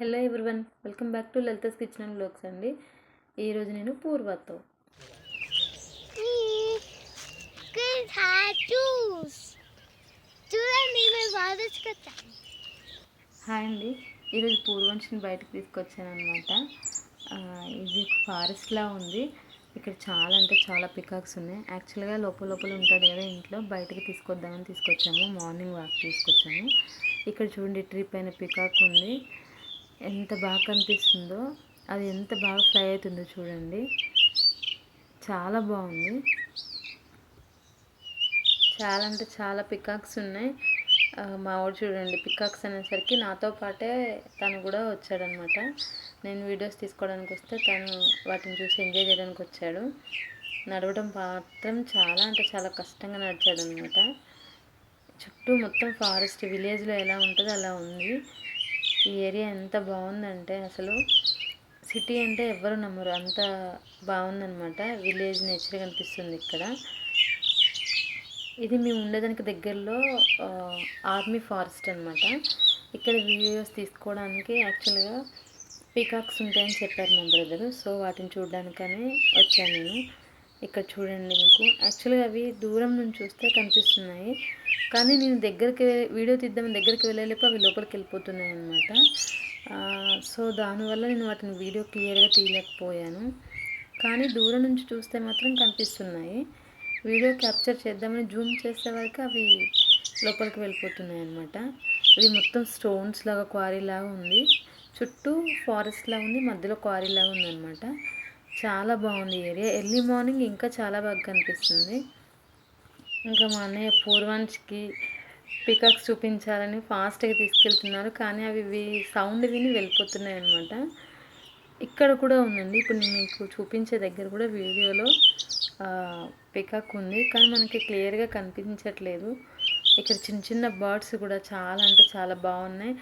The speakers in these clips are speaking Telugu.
Hello everyone welcome back to Lalitha's kitchen and blogs అండి. ఈరోజు నేను పూర్వతో. హాయ్ అండి. ఈరోజు పూర్వంశిని బయటకు తీసుకొచ్చాను అనమాట ఇది ఫారెస్ట్లా ఉంది. ఇక్కడ చాలా అంటే చాలా పికాక్స్ ఉన్నాయి. యాక్చువల్గా లోపల లోపల ఉంటాడు కదా ఇంట్లో. బయటకు తీసుకొద్దామని తీసుకొచ్చాము. మార్నింగ్ వాక్ తీసుకొచ్చాము. ఇక్కడ చూడండి ట్రీ పైన పికాక్ ఉంది. ఎంత బాగా కనిపిస్తుందో అది ఎంత బాగా ఫ్రై అవుతుందో చూడండి. చాలా బాగుంది. చాలా అంటే చాలా పికాక్స్ ఉన్నాయి. మా వాడు చూడండి పికాక్స్ అనేసరికి నాతో పాటే తను కూడా వచ్చాడనమాట. నేను వీడియోస్ తీసుకోవడానికి వస్తే తను వాటిని చూసి ఎంజాయ్ చేయడానికి వచ్చాడు. నడవడం మాత్రం చాలా అంటే చాలా కష్టంగా నడిచాడనమాట. చుట్టూ మొత్తం ఫారెస్ట్ విలేజ్లో ఎలా ఉంటుందో అలా ఉంది. ఈ ఏరియా ఎంత బాగుందంటే అసలు సిటీ అంటే ఎవ్వరు నమ్మరు. అంత బాగుందనమాట విలేజ్ నేచర్ కనిపిస్తుంది ఇక్కడ. ఇది మేము ఉండేదానికి దగ్గరలో ఆర్మీ ఫారెస్ట్ అనమాట ఇక్కడ వీడియోస్ తీసుకోవడానికి యాక్చువల్గా పీకాక్స్ ఉంటాయని చెప్పారు మా బ్రదర్. సో వాటిని చూడడానికనే వచ్చాను నేను. ఇక్కడ చూడండి మీకు. యాక్చువల్గా అవి దూరం నుంచి చూస్తే కనిపిస్తున్నాయి. కానీ నేను దగ్గరికి వీడియో తీద్దామని దగ్గరికి వెళ్ళలేపు అవి లోపలికి వెళ్ళిపోతున్నాయి అనమాట సో దానివల్ల నేను వాటిని వీడియో క్లియర్గా తీయలేకపోయాను. కానీ దూరం నుంచి చూస్తే మాత్రం కనిపిస్తున్నాయి. వీడియో క్యాప్చర్ చేద్దామని జూమ్ చేసే వరకు అవి లోపలికి వెళ్ళిపోతున్నాయి అనమాట ఇది మొత్తం స్టోన్స్ లాగా క్వారీ లాగా ఉంది. చుట్టూ ఫారెస్ట్ లాగా ఉంది మధ్యలో క్వారీ లాగా ఉందన్నమాట. చాలా బాగుంది ఏరియా. ఎర్లీ మార్నింగ్ ఇంకా చాలా బాగా కనిపిస్తుంది. ఇంకా మా అన్నయ్య పూర్వాంచ్కి పికాక్స్ చూపించాలని ఫాస్ట్గా తీసుకెళ్తున్నారు. కానీ అవి సౌండ్ విని వెళ్ళిపోతున్నాయి అనమాట ఇక్కడ కూడా ఉందండి. ఇప్పుడు నేను మీకు చూపించే దగ్గర కూడా వీడియోలో పికాక్ ఉంది. కానీ మనకి క్లియర్గా కనిపించట్లేదు. ఇక్కడ చిన్న చిన్న బర్డ్స్ కూడా చాలా అంటే చాలా బాగున్నాయి.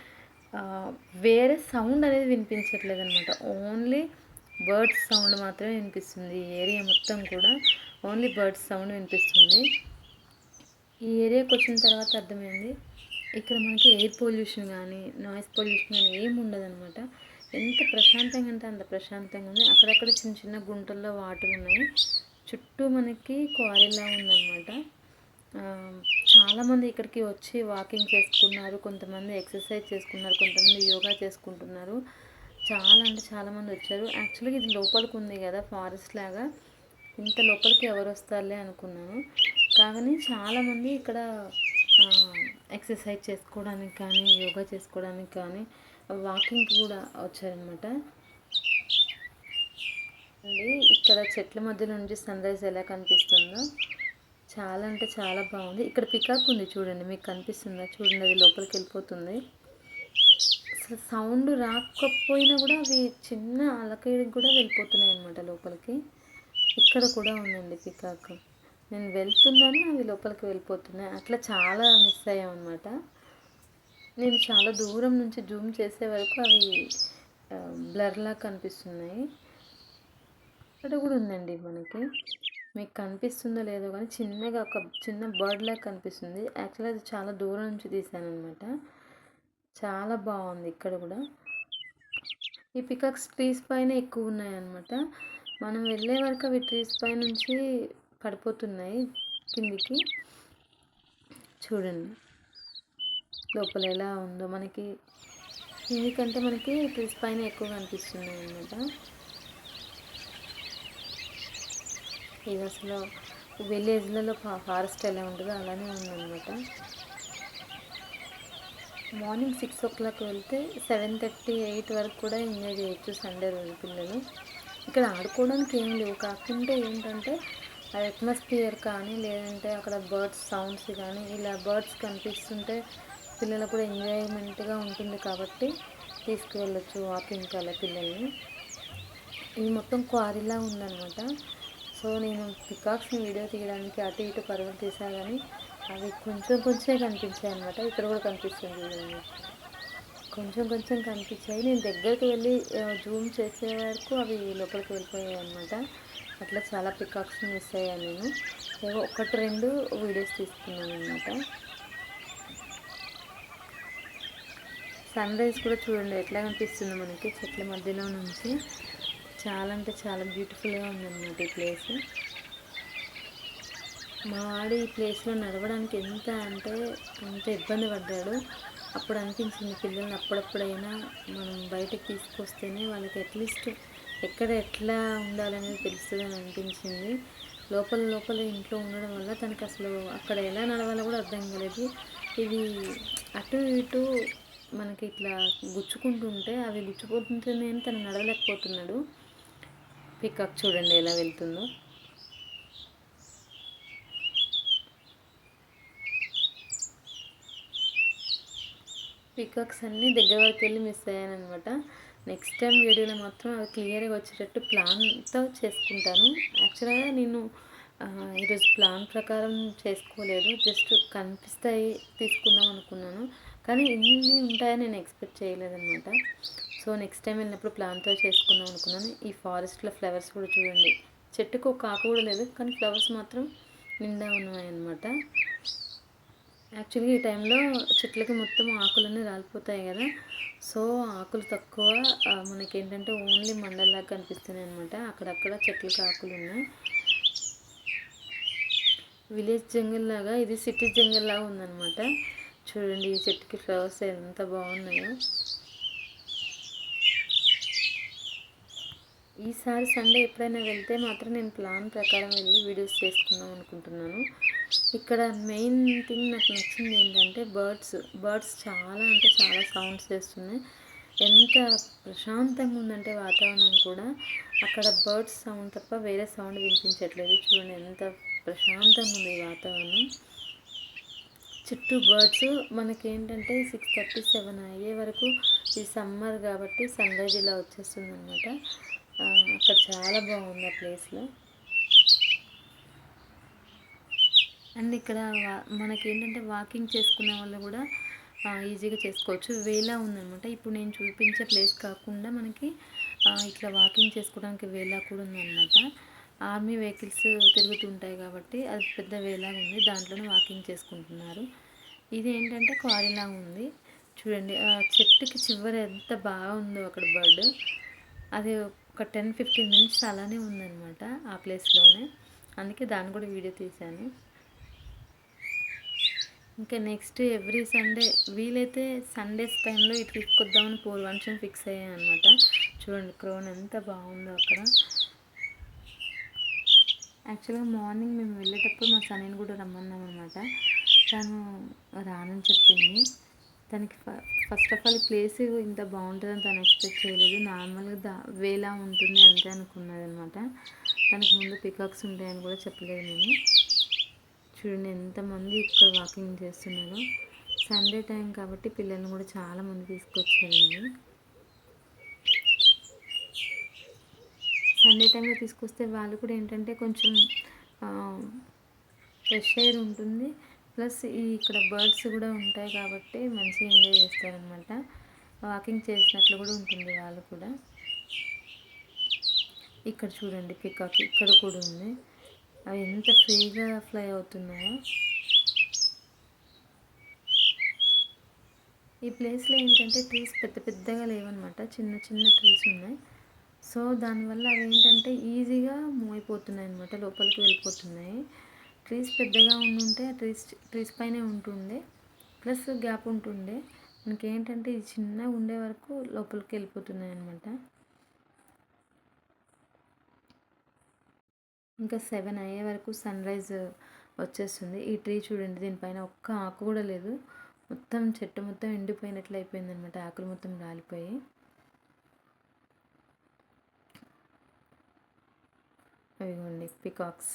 వేరే సౌండ్ అనేది వినిపించట్లేదు అనమాట ఓన్లీ బర్డ్స్ సౌండ్ మాత్రమే వినిపిస్తుంది. ఈ ఏరియా మొత్తం కూడా ఓన్లీ బర్డ్స్ సౌండ్ వినిపిస్తుంది. ఈ ఏరియాకి వచ్చిన తర్వాత అర్థమైంది. ఇక్కడ మనకి ఎయిర్ పొల్యూషన్ కానీ నాయిస్ పొల్యూషన్ కానీ ఏమి ఉండదన్నమాట. ఎంత ప్రశాంతంగా అంటే అంత ప్రశాంతంగా ఉంది. అక్కడక్కడ చిన్న చిన్న గుంటల్లో వాటర్ ఉన్నాయి. చుట్టూ మనకి క్వారీలా ఉందన్నమాట. చాలామంది ఇక్కడికి వచ్చి వాకింగ్ చేసుకున్నారు. కొంతమంది ఎక్సర్సైజ్ చేసుకున్నారు. కొంతమంది యోగా చేసుకుంటున్నారు. చాలా అంటే చాలామంది వచ్చారు. యాక్చువల్గా ఇది లోపలికి ఉంది కదా ఫారెస్ట్ లాగా. ఇంత లోపలికి ఎవరు వస్తారులే అనుకున్నాను. కానీ చాలామంది ఇక్కడ ఎక్సర్సైజ్ చేసుకోవడానికి కానీ యోగా చేసుకోవడానికి కానీ వాకింగ్కి కూడా వచ్చారనమాట అండి ఇక్కడ చెట్ల మధ్య నుంచి సన్ రైజ్ ఎలా కనిపిస్తుందో చాలా అంటే చాలా బాగుంది. ఇక్కడ పికాక్ ఉంది చూడండి మీకు కనిపిస్తుందా? చూడండి అది లోపలికి వెళ్ళిపోతుంది. అసలు సౌండ్ రాకపోయినా కూడా అవి చిన్న అలకడికి కూడా వెళ్ళిపోతున్నాయి అనమాట లోపలికి. ఇక్కడ కూడా ఉందండి పికాక్. నేను వెళ్తున్నాను అవి లోపలికి వెళ్ళిపోతున్నాయి. అట్లా చాలా మిస్ అయ్యాం అనమాట నేను చాలా దూరం నుంచి జూమ్ చేసే వరకు అవి బ్లర్లా కనిపిస్తున్నాయి. ఇక్కడ కూడా ఉందండి మనకి. మీకు కనిపిస్తుందో లేదో కానీ చిన్నగా ఒక చిన్న బర్డ్లా కనిపిస్తుంది. యాక్చువల్లీ అది చాలా దూరం నుంచి తీసాను అనమాట చాలా బాగుంది ఇక్కడ కూడా. ఈ పికాక్స్ ట్రీస్ పైన ఎక్కువ ఉన్నాయి అన్నమాట మనం వెళ్ళే వరకు అవి ట్రీస్ పై నుంచి పడిపోతున్నాయి కిందికి. చూడండి. లోపల ఎలా ఉందో మనకి. కిందికంటే మనకి ట్రీస్ పైన ఎక్కువ కనిపిస్తున్నాయి అన్నమాట. ఇది అసలు విలేజ్లలో ఫారెస్ట్ ఎలా ఉంటుందో అలానే ఉందన్నమాట. మార్నింగ్ సిక్స్ ఓ క్లాక్ వెళ్తే సెవెన్ థర్టీ ఎయిట్ వరకు కూడా ఎంజాయ్ చేయొచ్చు సండే రోజు పిల్లలు. ఇక్కడ ఆడుకోవడానికి ఏం లేవు. కాకుంటే ఏంటంటే ఆ అట్మాస్ఫియర్ కానీ లేదంటే అక్కడ బర్డ్స్ సౌండ్స్ కానీ ఇలా బర్డ్స్ కనిపిస్తుంటే పిల్లలకు కూడా ఎంజాయ్మెంట్గా ఉంటుంది కాబట్టి తీసుకువెళ్ళొచ్చు వాకింగ్కి అలా పిల్లల్ని. ఇది మొత్తం క్వారీలా ఉందన్నమాట. సో నేను పికాక్స్ని వీడియో తీయడానికి అటు ఇటు పరుగులు తీసా కానీ అవి కొంచెం కొంచెమే కనిపించాయి అనమాట ఇక్కడ కూడా కనిపిస్తుంది కొంచెం కొంచెం కనిపించాయి. నేను దగ్గరికి వెళ్ళి జూమ్ చేసే వరకు అవి లోపలికి వెళ్ళిపోయాయి అనమాట అట్లా చాలా పికాక్స్ మిస్ అయ్యాను నేను. ఏవో ఒకటి రెండు వీడియోస్ తీసుకున్నాను అనమాట సన్ రైజ్ కూడా చూడండి ఎట్లా కనిపిస్తుంది మనకి. చెట్ల మధ్యలో నుంచి. చాలా అంటే చాలా బ్యూటిఫుల్గా ఉందన్నమాట ఈ ప్లేస్ మా వాడు ఈ ప్లేస్లో నడవడానికి ఎంత అంటే ఎంత ఇబ్బంది పడ్డాడు. అప్పుడు అనిపించింది పిల్లల్ని అప్పుడప్పుడైనా మనం బయటకు తీసుకొస్తేనే వాళ్ళకి అట్లీస్ట్ ఎక్కడ ఎట్లా ఉండాలనేది తెలుస్తుందని అనిపించింది. లోపల లోపల ఇంట్లో ఉండడం వల్ల తనకు అసలు అక్కడ ఎలా నడవాలో కూడా అర్థం కాలేదు. ఇవి అటు ఇటు మనకి ఇట్లా గుచ్చుకుంటుంటే అవి గుచ్చుకుంటుంటేనే తను నడవలేకపోతున్నాడు. పికప్ చూడండి ఎలా వెళ్తుందో. పీకాక్స్ అన్నీ దగ్గర వరకు వెళ్ళి మిస్ అయ్యాను అనమాట నెక్స్ట్ టైం వీడియోలో మాత్రం అవి క్లియర్గా వచ్చేటట్టు ప్లాన్తో చేసుకుంటాను. యాక్చువల్గా నేను ఈరోజు ప్లాన్ ప్రకారం చేసుకోలేదు. జస్ట్ కనిపిస్తాయి తీసుకుందాం అనుకున్నాను. కానీ ఇన్ని ఉంటాయని నేను ఎక్స్పెక్ట్ చేయలేదన్నమాట. సో నెక్స్ట్ టైం వెళ్ళినప్పుడు ప్లాన్తో చేసుకుందాం అనుకున్నాను. ఈ ఫారెస్ట్లో ఫ్లవర్స్ కూడా చూడండి. చెట్టుకు ఒక ఆకు కూడా లేదు. కానీ ఫ్లవర్స్ మాత్రం నిండా ఉన్నాయన్నమాట. యాక్చువల్గా ఈ టైంలో చెట్లకి మొత్తం ఆకులన్నీ రాలిపోతాయి కదా. సో ఆకులు తక్కువ మనకి ఏంటంటే ఓన్లీ మండల్లాగా కనిపిస్తున్నాయి అనమాట అక్కడక్కడ చెట్లకి ఆకులు ఉన్నాయి. విలేజ్ జంగల్ లాగా ఇది సిటీ జంగల్ లాగా ఉందన్నమాట. చూడండి ఈ చెట్టుకి ఫ్లవర్స్ ఎంత బాగున్నాయో. ఈసారి సండే ఎప్పుడైనా వెళ్తే మాత్రం నేను ప్లాన్ ప్రకారం వెళ్ళి వీడియోస్ చేసుకుందాం అనుకుంటున్నాను. ఇక్కడ మెయిన్ థింగ్ నాకు నచ్చింది ఏంటంటే బర్డ్స్ బర్డ్స్ చాలా అంటే చాలా సౌండ్స్ చేస్తున్నాయి. ఎంత ప్రశాంతంగా ఉందంటే వాతావరణం కూడా. అక్కడ బర్డ్స్ సౌండ్ తప్ప వేరే సౌండ్ వినిపించట్లేదు. చూడండి ఎంత ప్రశాంతంగా ఉంది వాతావరణం. చుట్టూ బర్డ్స్ మనకేంటంటే సిక్స్ థర్టీ సెవెన్ అయ్యే వరకు ఈ సమ్మర్ కాబట్టి సన్ రైజ్ ఇలా వచ్చేస్తుంది అనమాట అక్కడ చాలా బాగుంది ఆ ప్లేస్లో. అండ్ ఇక్కడ వా- మనకేంటంటే వాకింగ్ చేసుకునే వాళ్ళు కూడా ఈజీగా చేసుకోవచ్చు. వేలా ఉందనమాట ఇప్పుడు నేను చూపించే ప్లేస్ కాకుండా మనకి ఇట్లా వాకింగ్ చేసుకోవడానికి వేలా కూడా ఉందన్నమాట. ఆర్మీ వెహికల్స్ తిరుగుతుంటాయి కాబట్టి అది పెద్ద వేలా ఉంది. దాంట్లోనే వాకింగ్ చేసుకుంటున్నారు. ఇది ఏంటంటే క్వారీలా ఉంది. చూడండి చెట్టుకి చివర ఎంత బాగా ఉందో అక్కడ బర్డ్. అది ఒక టెన్ ఫిఫ్టీన్ మినిట్స్ అలానే ఉందన్నమాట ఆ ప్లేస్లోనే. అందుకే దాన్ని కూడా వీడియో తీశాను. ఇంకా నెక్స్ట్ ఎవ్రీ సండే వీలైతే సండేస్ టైంలో ఇటు తీసుకొద్దామని పూర్వాంశం ఫిక్స్ అయ్యాను అనమాట చూడండి క్రోన్ ఎంత బాగుందో అక్కడ. యాక్చువల్గా మార్నింగ్ మేము వెళ్ళేటప్పుడు మా సన్నీని కూడా రమ్మన్నాం అనమాట తను రానని చెప్పింది. తనకి ఫస్ట్ ఆఫ్ ఆల్ ఈ ప్లేస్ ఇంత బాగుంటుందని తను ఎక్స్పెక్ట్ చేయలేదు. నార్మల్గా దా వేలా ఉంటుంది అంతే అనుకున్నది అనమాట తనకు ముందు పికాక్స్ ఉంటాయని కూడా చెప్పలేదు నేను. చూడండి ఎంతమంది ఇక్కడ వాకింగ్ చేస్తున్నారు. సండే టైం కాబట్టి పిల్లల్ని కూడా చాలా మంది తీసుకొచ్చారండి. సండే టైంలో తీసుకొస్తే వాళ్ళు కూడా ఏంటంటే కొంచెం ఫ్రెష్ ఎయిర్ ఉంటుంది. ప్లస్ ఈ ఇక్కడ బర్డ్స్ కూడా ఉంటాయి కాబట్టి మంచిగా ఎంజాయ్ చేస్తారనమాట. వాకింగ్ చేసినట్లు కూడా ఉంటుంది వాళ్ళు కూడా. ఇక్కడ చూడండి పికాక్ ఇక్కడ కూడా ఉంది. అవి ఎంత ఫ్రీగా ఫ్లై అవుతున్నాయో. ఈ ప్లేస్లో ఏంటంటే ట్రీస్ పెద్ద పెద్దగా లేవన్నమాట చిన్న చిన్న ట్రీస్ ఉన్నాయి. సో దానివల్ల అవి ఏంటంటే ఈజీగా మూవ్ అయిపోతున్నాయి అనమాట లోపలికి వెళ్ళిపోతున్నాయి. ట్రీస్ పెద్దగా ఉండుంటే ట్రీస్ ట్రీస్ పైనే ఉంటుండే. ప్లస్ గ్యాప్ ఉంటుండే. మనకి ఏంటంటే ఇది చిన్నగా ఉండే వరకు లోపలికి వెళ్ళిపోతున్నాయి అనమాట ఇంకా సెవెన్ అయ్యే వరకు సన్ రైజ్ వచ్చేస్తుంది. ఈ ట్రీ చూడండి దీనిపైన ఒక్క ఆకు కూడా లేదు. మొత్తం చెట్టు మొత్తం ఎండిపోయినట్లు అయిపోయింది అనమాట ఆకులు మొత్తం రాలిపోయి. అవిగోండి పికాక్స్.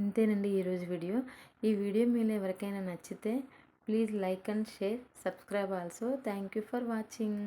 ఇంతేనండి ఈరోజు వీడియో. ఈ వీడియో మీరు ఎవరికైనా నచ్చితే please like and share subscribe also. Thank you for watching.